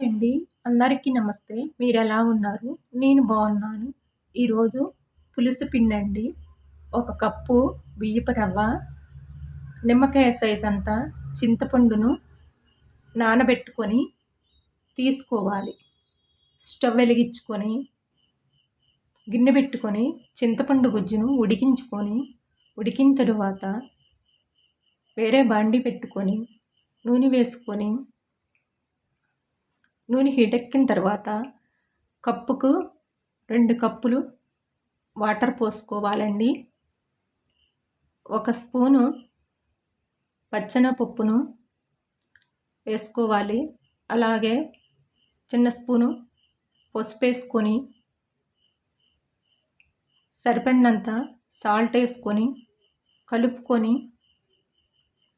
అండి. అందరికీ నమస్తే. మీరు ఎలా ఉన్నారు? నేను బాగున్నాను. ఈరోజు పులుసు పిండి అండి ఒక కప్పు బియ్యపు రవ్వ నిమ్మకాయ సైజ్ అంతా చింతపండును నానబెట్టుకొని తీసుకోవాలి. స్టవ్ వెలిగించుకొని గిన్నె పెట్టుకొని చింతపండు గుజ్జును ఉడికించుకొని ఉడికిన తరువాత వేరే బాండి పెట్టుకొని నూనె వేసుకొని నూనె హీట్ ఎక్కిన తర్వాత కప్పుకు రెండు కప్పులు వాటర్ పోసుకోవాలండి. ఒక స్పూను పచ్చనపప్పును వేసుకోవాలి. అలాగే చిన్న స్పూను పసుపు వేసుకొని సరిపడినంత సాల్ట్ వేసుకొని కలుపుకొని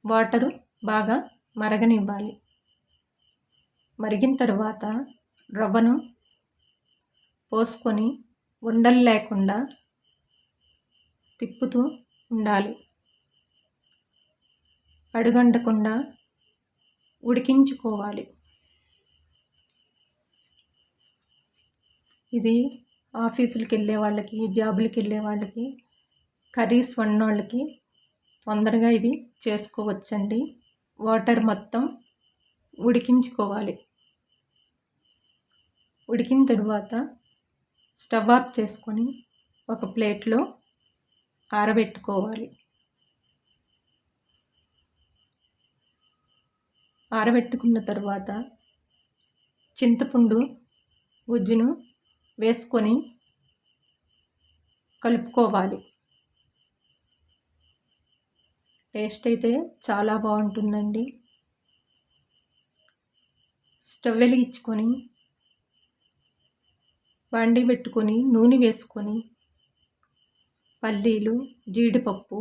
వాటరు బాగా మరగనివ్వాలి. మరిగిన తర్వాత రవ్వను పోసుకొని ఉండలు లేకుండా తిప్పుతూ ఉండాలి. అడుగంటకుండా ఉడికించుకోవాలి. ఇది ఆఫీసులకు వెళ్ళే వాళ్ళకి జాబులకు వెళ్ళే వాళ్ళకి కర్రీస్ వండినోళ్ళకి తొందరగా ఇది చేసుకోవచ్చండి. వాటర్ మొత్తం ఉడికించుకోవాలి. ఉడికిన తరువాత స్టవ్ ఆఫ్ చేసుకొని ఒక ప్లేట్లో ఆరబెట్టుకోవాలి. ఆరబెట్టుకున్న తర్వాత చింతపండు గుజ్జును వేసుకొని కలుపుకోవాలి. టేస్ట్ అయితే చాలా బాగుంటుందండి. స్టవ్ వెలిగించుకొని బండి పెట్టుకొని నూనె వేసుకొని పల్లీలు జీడిపప్పు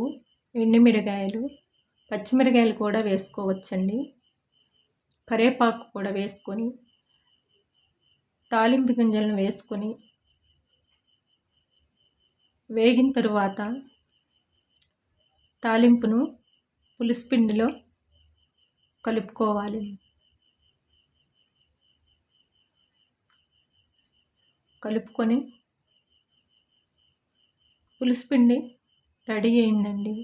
ఎండుమిరగాయలు పచ్చిమిరకాయలు కూడా వేసుకోవచ్చండి. కరేపాకు కూడా వేసుకొని తాలింపు గింజలను వేసుకొని వేగిన తరువాత తాలింపును పులుసు పిండిలో కలుపుకోవాలి కలుపుకొని పులుసు పిండి రెడీ అయిందండి.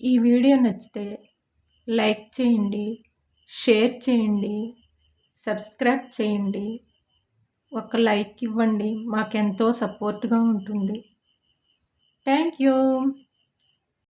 ఈ వీడియో నచ్చితే లైక్ చేయండి షేర్ చేయండి సబ్స్క్రైబ్ చేయండి. ఒక లైక్ ఇవ్వండి మాకెంతో సపోర్ట్గా ఉంటుంది. Thank you.